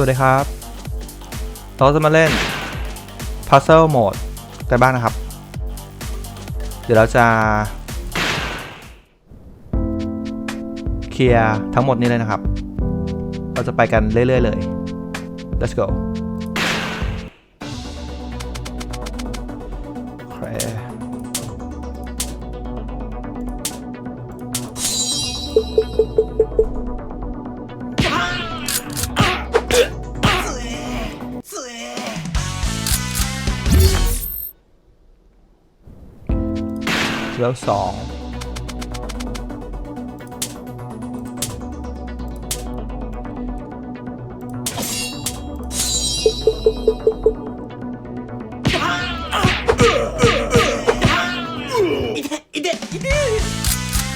วัสดีครับ เราจะมาเล่น Puzzle Mode กันบ้างนะครับ เดี๋ยวเราจะ เคลียร์ทั้งหมดนี้เลยนะครับ เราจะไปกันเรื่อยๆเลย let's go แล้วสอง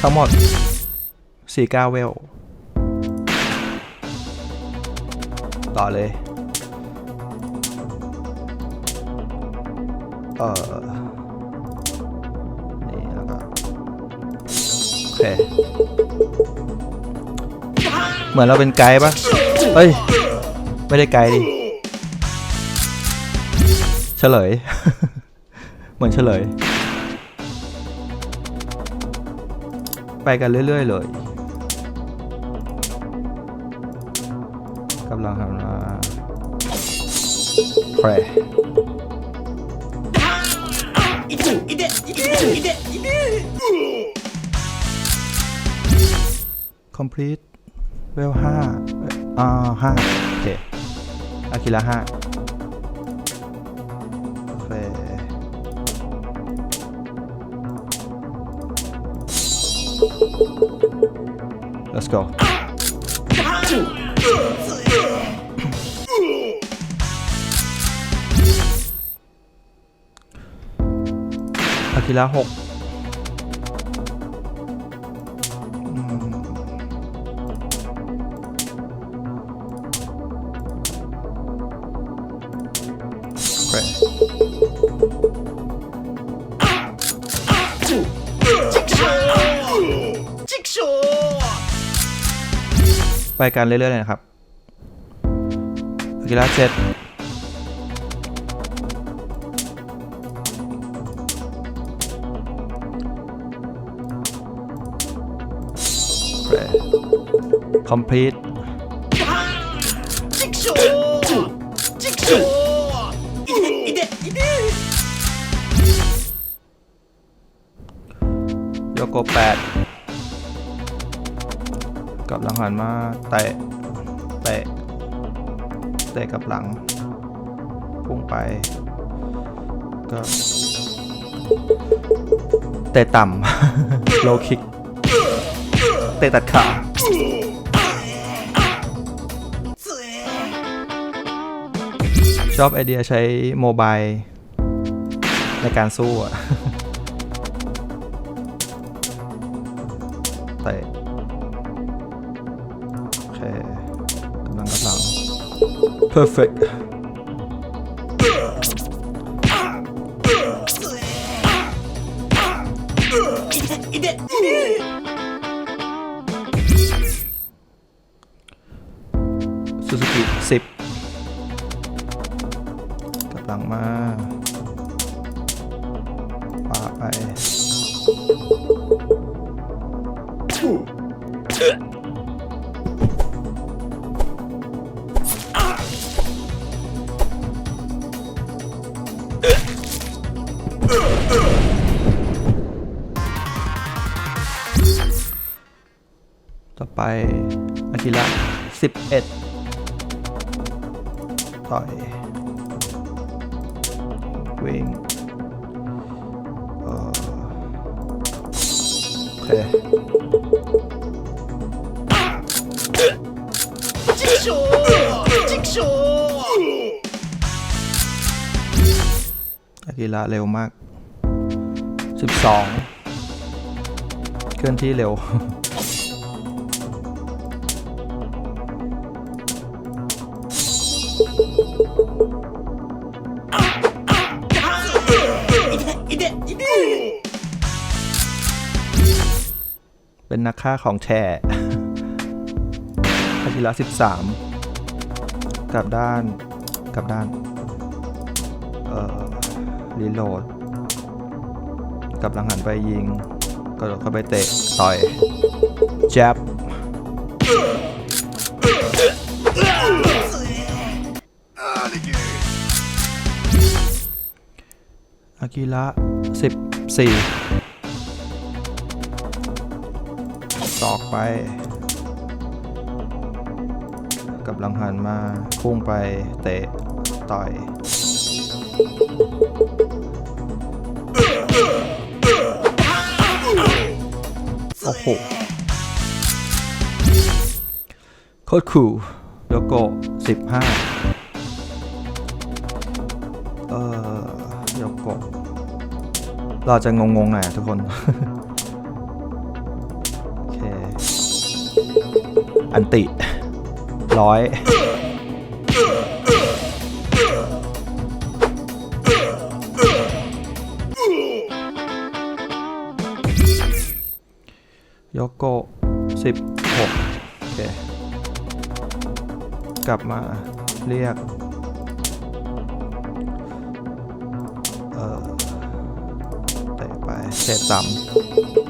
ทั้งหมด49เวล ต่อเลย เออ คเหมือนเราเป็นไกด์ปะเฮ้ย ไม่ได้ไกด์ดิ เฉลย เหมือนเฉลย ไปกันเรื่อย ๆ เลยกำลังทำมาแคร complete เวลห้าอ่าห้าโอเคอากิระห้าโอเค let's go อากิระหก ไปกันเรื่อยๆเลยนะครับอากิระเจ็ดโอเค complete โยโกแปด กับหลังหันมาเตะเตะเตะกับหลัง พุ่งไปก็เตะต่ำโลคิก เตะตัดขาชอบไอเดียใช้โมบายในการสู้อะ perfect ซูซูกิสิบกำลังมาปาไป สิบเอ็ดต่อยวิ่งเอ่อโอเคอากิระเร็วมาก 12 เคลื่อนที่เร็ว นักฆ่าของแช่อากิระ13กับด้านกับด้าน เอ่อรีโหลดกับหลังหันไปยิงกระโดดเข้าไปเตะต่อยแจ็บอากิระ14 ตอกไปกับหลังหันมาพุ่งไปเตะต่อย โอ้โหโคตรคูลโยโกะสิบห้าเอ่อโยโกะเราจะงงๆหน่อยทุกคน อันติร้อยโยโกะสิบหกโอเค กลับมาเรียก เอ่อเตะไปเศษต่ำ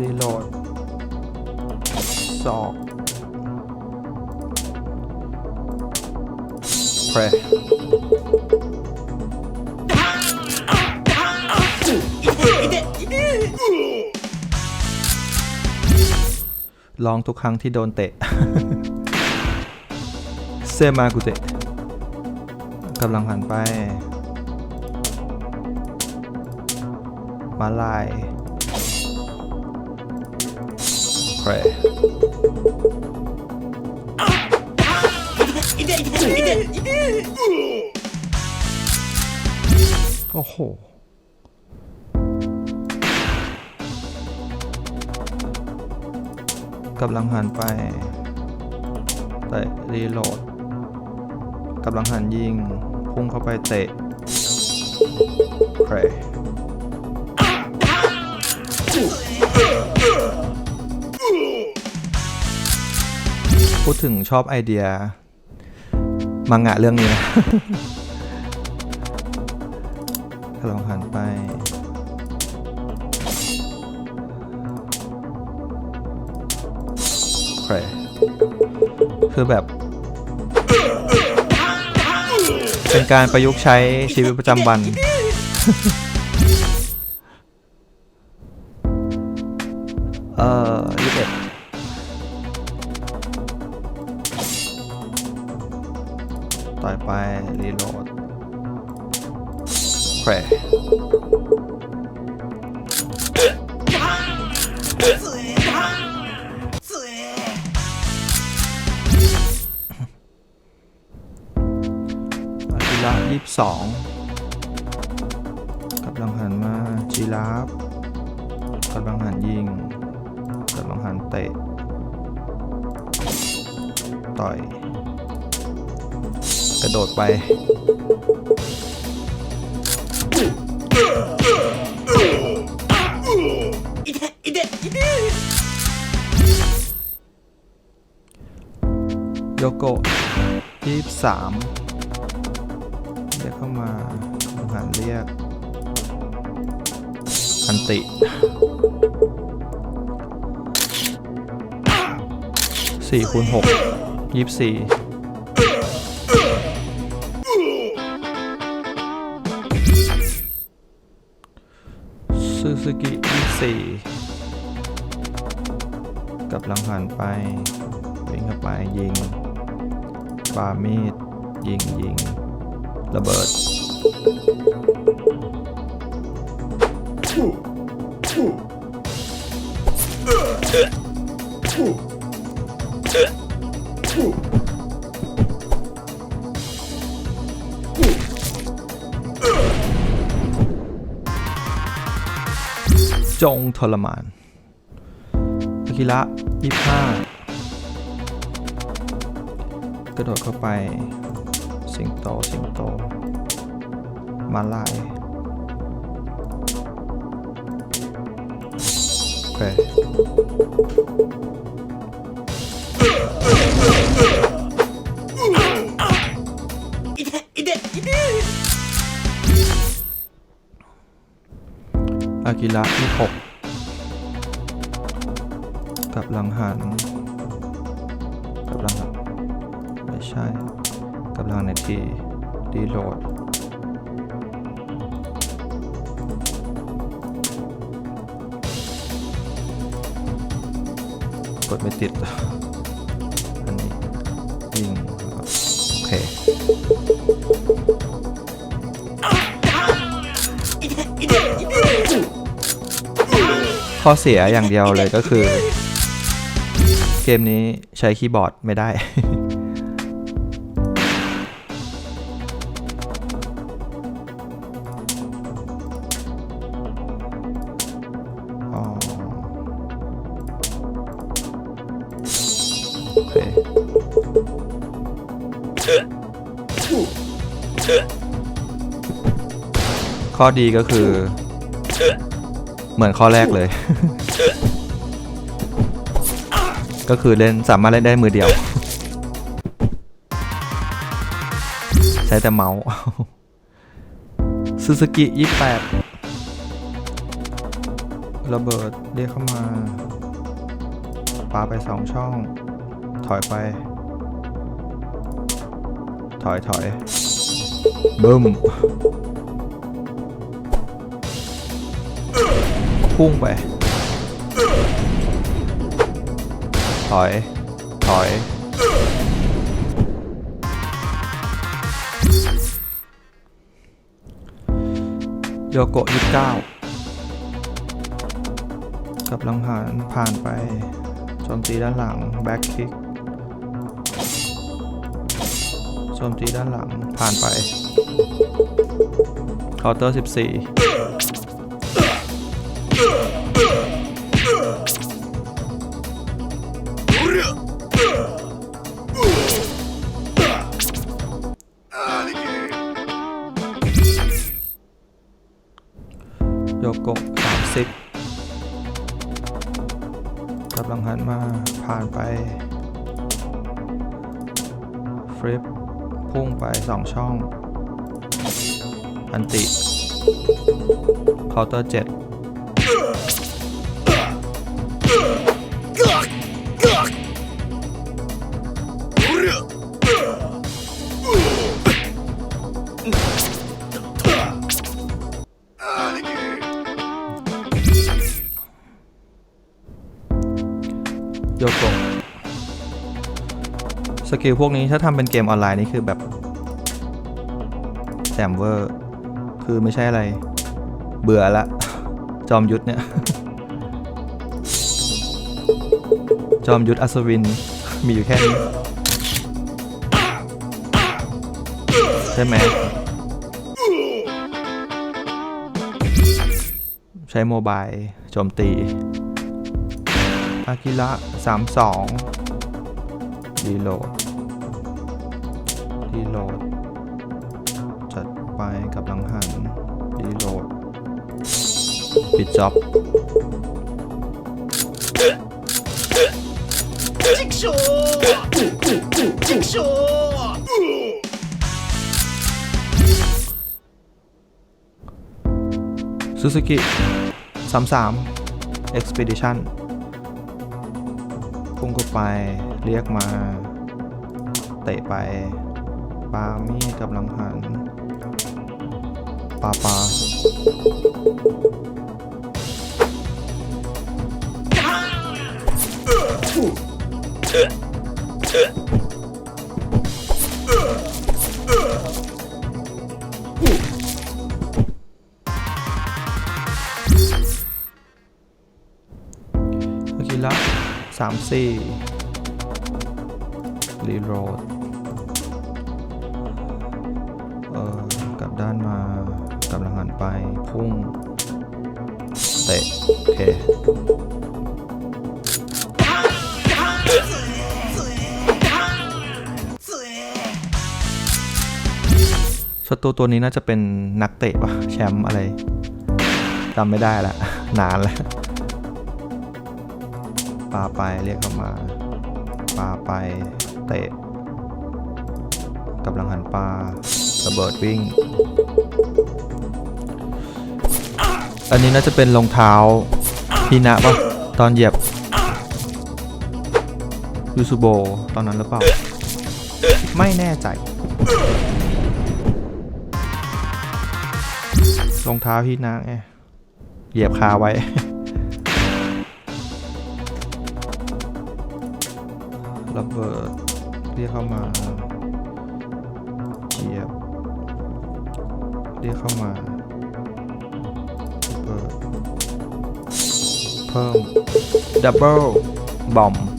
รีโหลดสองเพรลองทุกครั้งที่โดนเตะ เซมากุเตะกำลังหันไป มาลาย เพรโอ้โหกำลังหันไป เตะรีโหลดกำลังหันยิง พุ่งเข้าไปเตะเพ พูดถึงชอบไอเดีย มังงะเรื่องนี้นะถ้าลองหันไป ใคร คือแบบ เป็นการประยุกต์ใช้ชีวิตประจำวันเอ่อ21 ไป รีโหลดแครอาจิระยี่สิบสอง ไป โยโกะยี่สามเรียกเข้ามาหันเรียก อันติสี่คูณหกยี่สิ ซูกิยี่สิสีกับลังหันไปวิ่งเข้าไปยิงปามีด ยิงยิงระเบิด จงทรมานอากิระยี่ห้ากระโดดเข้าไป สิงโต สิงโต มาลายโอเค อากิระที่หกกับหลังหันกับหลังหันไม่ใช่กับหลังในทีดีโหลดกดไม่ติด ข้อเสียอย่างเดียวเลยก็คือ เกมนี้ใช้คีย์บอร์ดไม่ได้อ๋อโอเคข้อดีก็คือ เหมือนข้อแรกเลย ก็คือเล่นสามารถเล่นได้มือเดียว ใช้แต่เมาส์ซูซูกิยี่แปดระเบิดเรียกเข้ามาปาไปสองช่อง ถอยไป ถอยถอยบึ้ม พุ่งไป ถอย ถอย โยโกะยี่สิเก้ากับลังผ่านผ่านไปโจมตีด้านหลัง แบ็คคิกโจมตีด้านหลังผ่านไปเคาน์เตอร์สิบสี่ 30กำลังหันมาผ่านไปฟลิปพุ่งไป 2 ช่อง อันติคอน์เตอร์7 กิลพวกนี้ถ้าทำเป็นเกมออนไลน์นี่คือแบบแจมเวอร์ คือไม่ใช่อะไร เบื่อละ จอมยุทธเนี่ย จอมยุทธอัศวิน มีอยู่แค่นี้ ใช่ไหม ใช้โมบายโจมตีอากิระ32 รีโหลด รีโหลด จัดไปกับหลังหันรีโหลด ปิดจ็อบจิ๊กโชจิ๊กโชว์ซูซูกิ33 Expedition พุ่งเข้าไปเรียกมา เตะไป ปามีกับลังหันปาปาโอากิระสามสี่รีโหลด เตะโอเคศัตรูตัวนี้น่าจะเป็นนักเตะปะแชมป์อะไรจำไม่ได้ละนานแล้วปลาไปเรียกเข้ามาปลาไปเตะกำลังหันปลาระเบิดวิ่ง อันนี้น่าจะเป็นรองเท้าพีนะปะตอนเหยียบยูซูโบตอนนั้นหรือเปล่า ไม่แน่ใจรองเท้าพี่นะไงเหยียบคาไว้ ระเบิดเรียกเข้ามา เหยียบ เรียกเข้ามา ระเ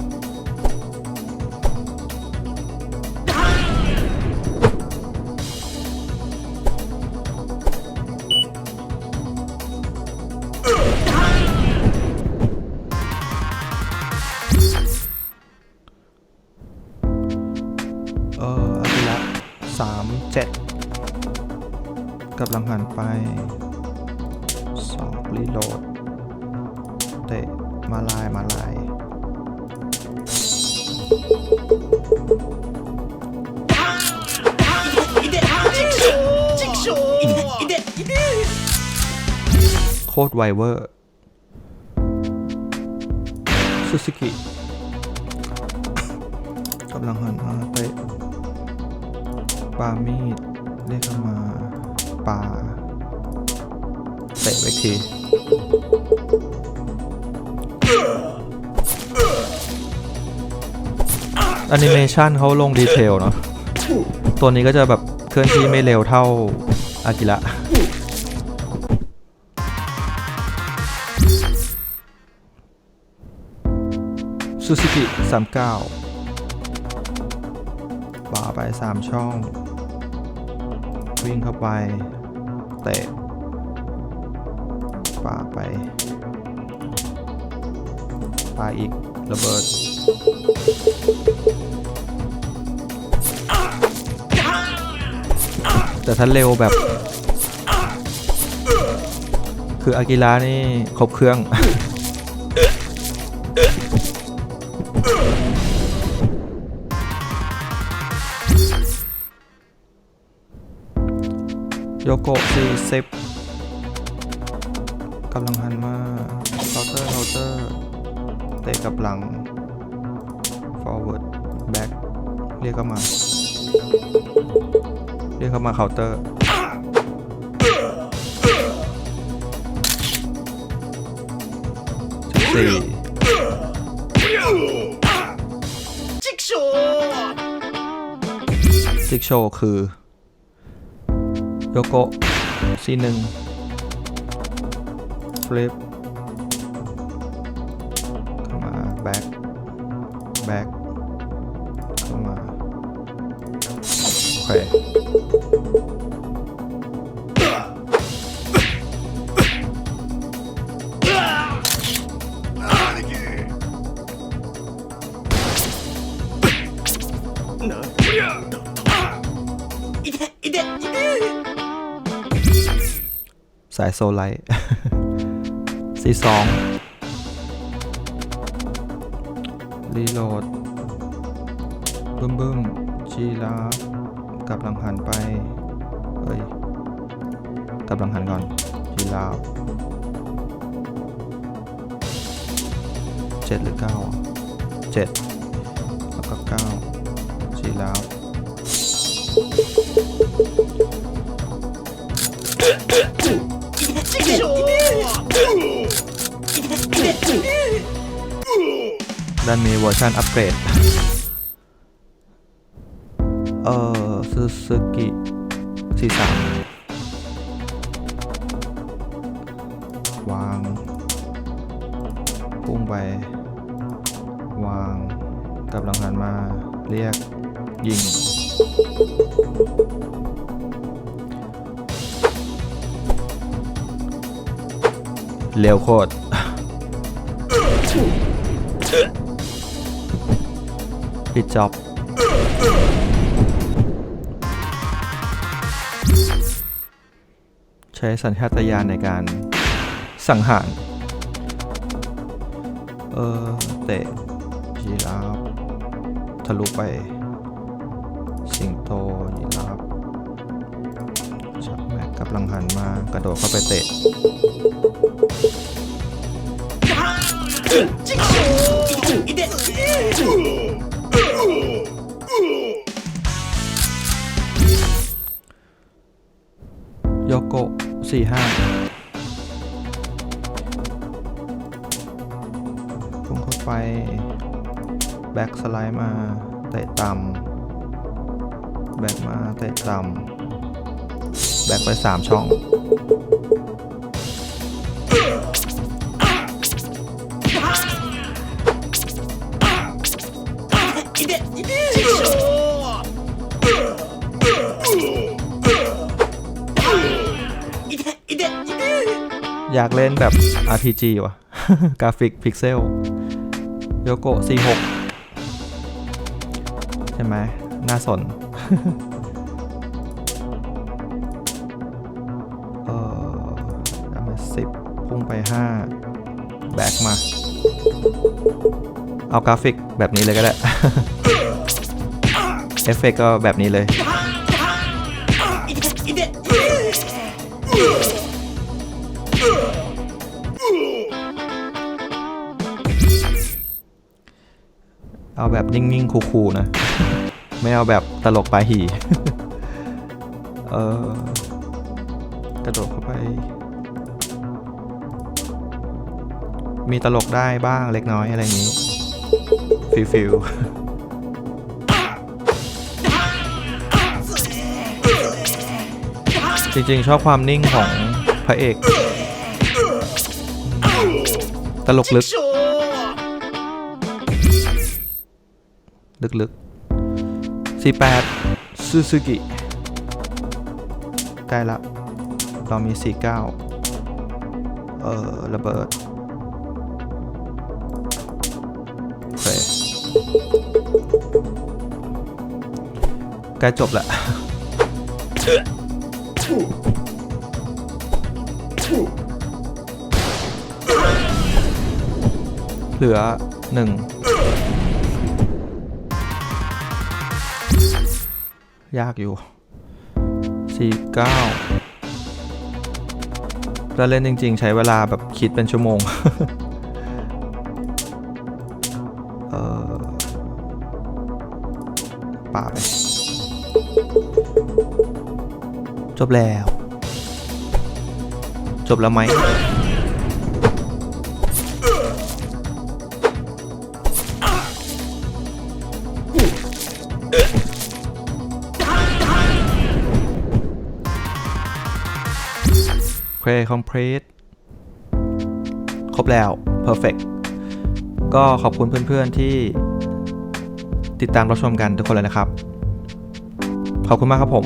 เตะมาลายมาลายโชว์อีเด็ดอีเด็ดโคตรไวเวอร์ซูซูกิกำลังหันมาเตะปามีดเรียกมาปาเตะไปที แอนิเมชันเขาลงดีเทลเนาะ ตัวนี้ก็จะแบบเคลื่อนที่ไม่เร็วเท่าอากิระซูซูกิ39ป่าไป3ช่อง วิ่งเข้าไป เตะป่าไป ป่าอีกระเบิดแต่ถ้าเร็วแบบ คืออากิระนี่ครบเครื่อง โยโกะซีเซฟกำลังหันมาเคาน์เตอร์เคาน์เตอร์ เตะกับหลัง forward back เรียกเข้ามา เรียกเข้ามาเคาน์เตอร์สี่จิ๊กโชว์ซิกโชคือ โยโกซีหนึ่งฟลิป สายโซไลท์ซีสองรีโหลดบึ้มบึ้มจีราฟกลับหลังหันไป เฮ้ย กลับหลังหันก่อนจีราฟเจ็ดหรือเก้าเจ็ดแล้วก็เก้าจีราฟ ด้านมีเวอร์ชันอัปเกรด เอ่อซูซูกิสี่สามวางพุ่งไป วางกำลังหันมา เรียก ยิง เร็วโคตร ปิดจ็อบใช้สัญชาตญาณในการสังหาร เออเตะยีราฟทะลุไป สิงโตยีราฟชักแม็กกำลังหันมากระโดดเข้าไปเตะจิ๊ สี่ห้าพุ่งเข้าไป แบ็กสไลด์มาเตะต่ำแบ็กมาเตะต่ำแบ็กไปสามช่อง อยากเล่นแบบ RPG ว่ะ กราฟิกพิกเซลโยโกะ46 ใช่ไหม น่าสนเออดามจสิบพุ่งไป 5 แบ็กมา เอากราฟิกแบบนี้เลยก็ได้ เอฟเฟกก็แบบนี้เลย เอาแบบนิ่งๆคูลๆนะ ไม่เอาแบบตลกปลาหีเออกระโดดเข้าไป มีตลกได้บ้างเล็กน้อยอะไรอย่างนี้ ฟิลฟิลจริงๆ ชอบความนิ่งของพระเอก ตลกลึก ลึกๆ 48ซูซูกิใกล้ละเรามี 49 เออระเบิดโอเคใกล้จบละเหลือหนึ่ง ยากอยู่สี่เก้าเล่นจริง ๆ ใช้เวลาแบบคิดเป็นชั่วโมงเออป่าไป จบแล้ว จบแล้วไหม โอเค complete ครบแล้ว perfect ก็ขอบคุณเพื่อนๆที่ติดตามรับชมกันทุกคนเลยนะครับ ขอบคุณมากครับผม